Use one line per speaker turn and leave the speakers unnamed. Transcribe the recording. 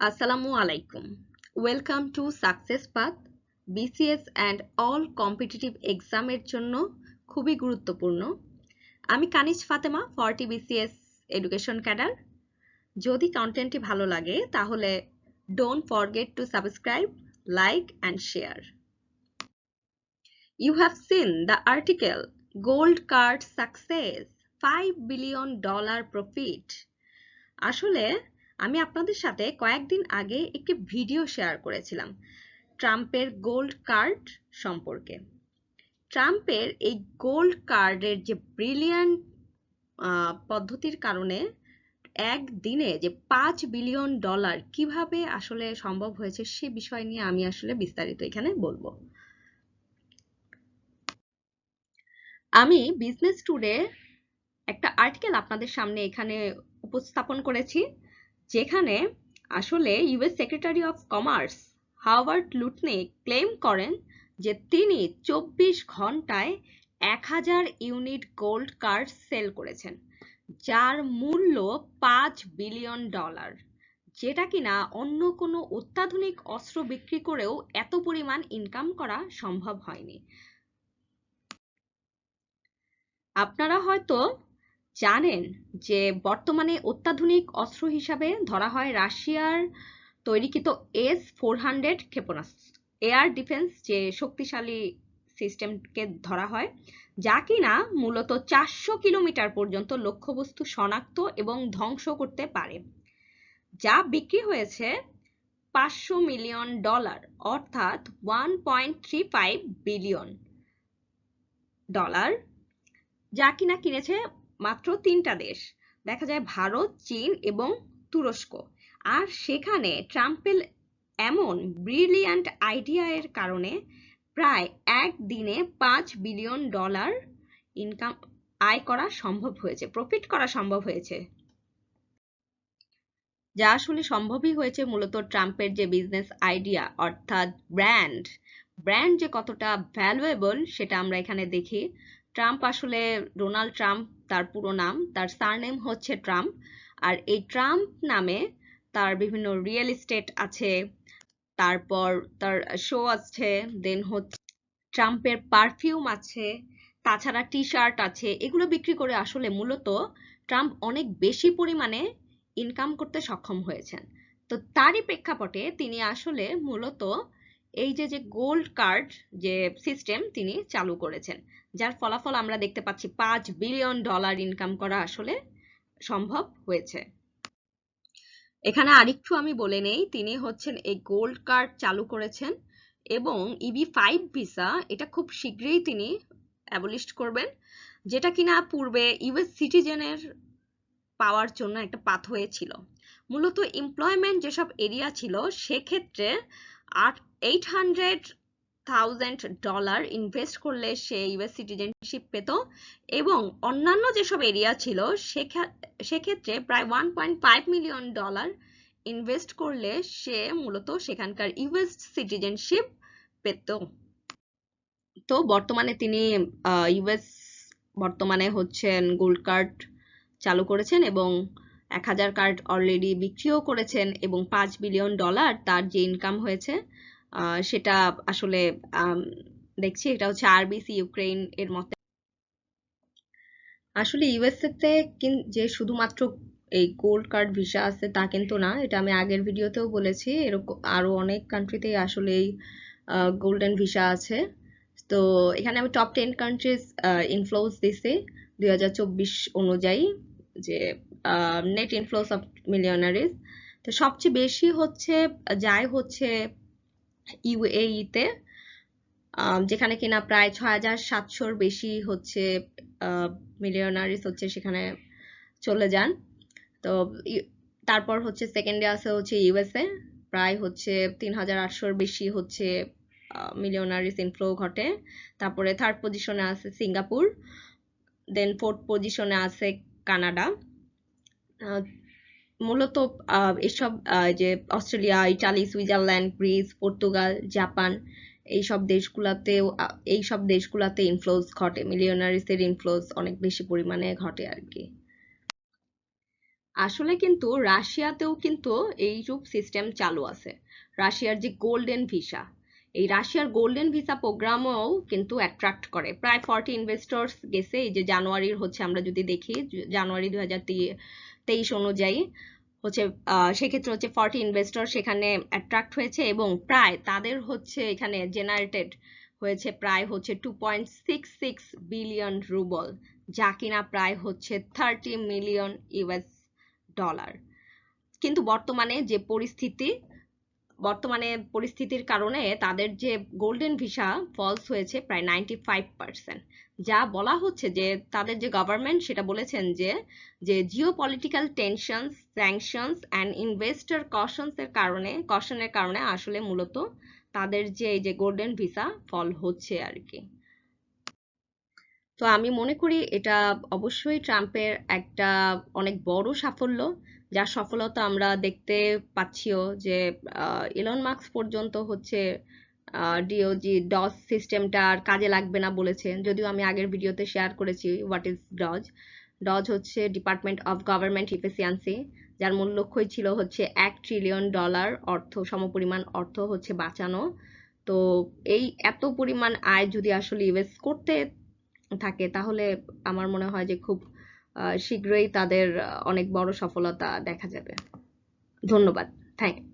আসসালামু আলাইকুম। Welcome to success path BCS and all competitive এক্সামের জন্য খুবই গুরুত্বপূর্ণ। আমি Kaniz Fatema forty BCS education cadre যদি কন্টেন্টটি ভালো লাগে, তাহলে don't forget to subscribe like and share you have seen the article gold card success five billion dollar profit আসলে আমি আপনাদের সাথে কয়েকদিন আগে একটি ভিডিও শেয়ার করেছিলাম ট্রাম্পের গোল্ড কার্ড সম্পর্কে। ট্রাম্পের এই গোল্ড কার্ডের যে ব্রিলিয়ান্ট পদ্ধতির কারণে একদিনে যে পাঁচ বিলিয়ন ডলার কীভাবে আসলে সম্ভব হয়েছে সে বিষয় নিয়ে আমি আসলে বিস্তারিত এখানে বলব। আমি বিজনেস ট্যুরে একটা আর্টিকেল আপনাদের সামনে এখানে উপস্থাপন করেছি। যেখানে আসলে US secretary of commerce Howard Lutnick claim করেন যে তিনি চব্বিশ ঘন্টায় এক হাজার ইউনিট গোল্ড কার্ড সেল করেছেন, যার মূল্য পাঁচ বিলিয়ন ডলার, যেটা কিনা অন্য কোনো অত্যাধুনিক অস্ত্র বিক্রি করেও এত পরিমাণ ইনকাম করা সম্ভব হয়নি। আপনারা হয়তো জানেন যে বর্তমানে অত্যাধুনিক অস্ত্র হিসাবে ধরা হয় রাশিয়ার তৈরিকৃত এস ফোর হান্ড্রেড ক্ষেপণাস্ত্র। এয়ার ডিফেন্স যে শক্তিশালী সিস্টেমকে ধরা হয়, যা কিনা মূলত চারশো কিলোমিটার পর্যন্ত লক্ষ্যবস্তু শনাক্ত এবং ধ্বংস করতে পারে, যা বিক্রি হয়েছে পাঁচশো মিলিয়ন ডলার, অর্থাৎ one point three five billion dollar, যা কিনা কিনেছে মাত্র তিনটা দেশ। দেখা যায় ভারত, চীন এবং তুরস্ক। আর সেখানে ট্রাম্পের এমন ব্রিলিয়ান্ট আইডিয়া এর কারণে প্রায় এক দিনে পাঁচ বিলিয়ন ডলার ইনকাম আয় করা সম্ভব হয়েছে প্রফিট করা সম্ভব হয়েছে। যা আসলে সম্ভবই হয়েছে মূলত ট্রাম্পের যে বিজনেস আইডিয়া অর্থাৎ ব্র্যান্ড ব্র্যান্ড যে কতটা ভ্যালুয়েবল সেটা আমরা এখানে দেখি। ট্রাম্প আসলে ডোনাল্ড ট্রাম্প, তার পুরো নাম, তার সারনেম হচ্ছে ট্রাম্প। আর এই ট্রাম্প নামে তার বিভিন্ন রিয়েল এস্টেট আছে, তারপর তার শো আছে, দেন হচ্ছে ট্রাম্পের পারফিউম আছে, তাছাড়া টি শার্ট আছে, এগুলো বিক্রি করে আসলে মূলত ট্রাম্প অনেক বেশি পরিমাণে ইনকাম করতে সক্ষম হয়েছেন। তো তারই প্রেক্ষাপটে তিনি আসলে মূলত এই যে যে গোল্ড কার্ড যে সিস্টেম তিনি চালু করেছেন, যার ফলাফল আমরা দেখতে পাচ্ছি পাঁচ বিলিয়ন ডলার ইনকাম করা আসলে সম্ভব হয়েছে। এখানে আরেকটু আমি বলে নেই, তিনি হচ্ছেন এই গোল্ড কার্ড চালু করেছেন এবং ইবি ফাইভ ভিসা এটা খুব শীঘ্রই তিনি অ্যাবলিস্ট করবেন, যেটা কিনা পূর্বে ইউএস সিটিজেনের পাওয়ার জন্য একটা পাথওয়ে ছিল। মূলত এমপ্লয়মেন্ট যেসব এরিয়া ছিল, সেক্ষেত্রে আট eight hundred thousand dollar invest করলে সে ইউএস সিটিজেনশিপ পেত এবং অন্যান্য যেসব এরিয়া ছিল সেক্ষেত্রে প্রায় one point five million dollar invest করলে সে মূলত সেখানকার ইউএস সিটিজেনশিপ পেত। তো বর্তমানে তিনি ইউএস বর্তমানে হচ্ছেন গোল্ড কার্ড চালু করেছেন এবং এক হাজার কার্ড অলরেডি বিক্রিও করেছেন এবং পাঁচ বিলিয়ন ডলার তার যে ইনকাম হয়েছে সেটা আসলে দেখছি এটা হচ্ছে আরবিসি ইউক্রেন এর মতে। আসলে ইউএসএ তে যে শুধুমাত্র এই গোল্ড কার্ড ভিসা আছে তা কিন্তু না, এটা আমি আগের ভিডিওতেও বলেছি, এরকম আরও অনেক কান্ট্রিতেই আসলে এই গোল্ডেন ভিসা আছে। তো এখানে আমি টপ টেন কান্ট্রিজ ইনফ্লোস দিছি দুই হাজার চব্বিশ অনুযায়ী, যে নেট ইনফ্লোস অফ মিলিয়নারিজ তো সবচেয়ে বেশি হচ্ছে, যায় হচ্ছে ইউএইতে যেখানে কিনা প্রায় ছয় হাজার সাতশোর বেশি হচ্ছে মিলিয়নারিস হচ্ছে সেখানে চলে যান। তো তারপর হচ্ছে সেকেন্ডে আছে হচ্ছে ইউএসএ প্রায় হচ্ছে তিন হাজার আটশোর বেশি হচ্ছে মিলিয়নারিস ইনফ্লো ঘটে। তারপরে থার্ড পজিশনে আছে সিঙ্গাপুর দেন ফোর্থ পজিশনে আছে কানাডা। মূলত এসব যে Australia, Italy, Switzerland, Greece, Portugal, Japan, এইসব দেশগুলাতেও এইসব দেশগুলাতে ইনফ্লোস ঘটে। মিলিয়নারিসের ইনফ্লোস অনেক বেশি পরিমাণে ঘটে আর কি আসলে কিন্তু রাশিয়াতেও কিন্তু এইরূপ সিস্টেম চালু আছে। রাশিয়ার যে গোল্ডেন ভিসা এই রাশিয়ার গোল্ডেন ভিসা প্রোগ্রামও কিন্তু অ্যাট্রাক্ট করে। প্রায় ফর্টি ইনভেস্টর্স গেছে, এই যে জানুয়ারির হচ্ছে আমরা যদি দেখি জানুয়ারি দু তেইশ অনুযায়ী হচ্ছে সেক্ষেত্রে হচ্ছে ফর্টি ইনভেস্টর সেখানে অ্যাট্রাক্ট হয়েছে এবং প্রায় তাদের হচ্ছে এখানে জেনারেটেড হয়েছে প্রায় হচ্ছে two point six six billion rouble যা কিনা প্রায় হচ্ছে থার্টি মিলিয়ন ইউএস ডলার কিন্তু বর্তমানে যে পরিস্থিতি বর্তমানে পরিস্থিতির কারণে তাদের যে গোল্ডেন ভিসা ফলস হয়েছে প্রায় নাইনটি ফাইভ পার্সেন্ট যা বলা হচ্ছে যে তাদের যে গভর্নমেন্ট সেটা বলেছেন যে যে geopolitical tensions sanctions and investor cautions এর কারণে কশনের কারণে আসলে মূলত তাদের যে এই যে গোল্ডেন ভিসা ফল হচ্ছে আর কি। তো আমি মনে করি এটা অবশ্যই ট্রাম্পের একটা অনেক বড় সাফল্য। যার সফলতা আমরা দেখতে পাচ্ছিও যে ইলন মার্কস পর্যন্ত হচ্ছে ডিওজি ডস সিস্টেমটা আর কাজে লাগবে না বলেছে যদিও আমি আগের ভিডিওতে শেয়ার করেছি হোয়াট ইজ ডজ ডজ হচ্ছে ডিপার্টমেন্ট অফ গভর্নমেন্ট ইফিসিয়ান্সি যার মূল লক্ষ্যই ছিল হচ্ছে এক ট্রিলিয়ন ডলার অর্থ, সমপরিমাণ অর্থ হচ্ছে বাঁচানো। তো এই এত পরিমাণ আয় যদি আসলে ইউএস করতে থাকে, তাহলে আমার মনে হয় যে খুব শীঘ্রই তাদের অনেক বড় সফলতা দেখা যাবে। ধন্যবাদ। থ্যাংক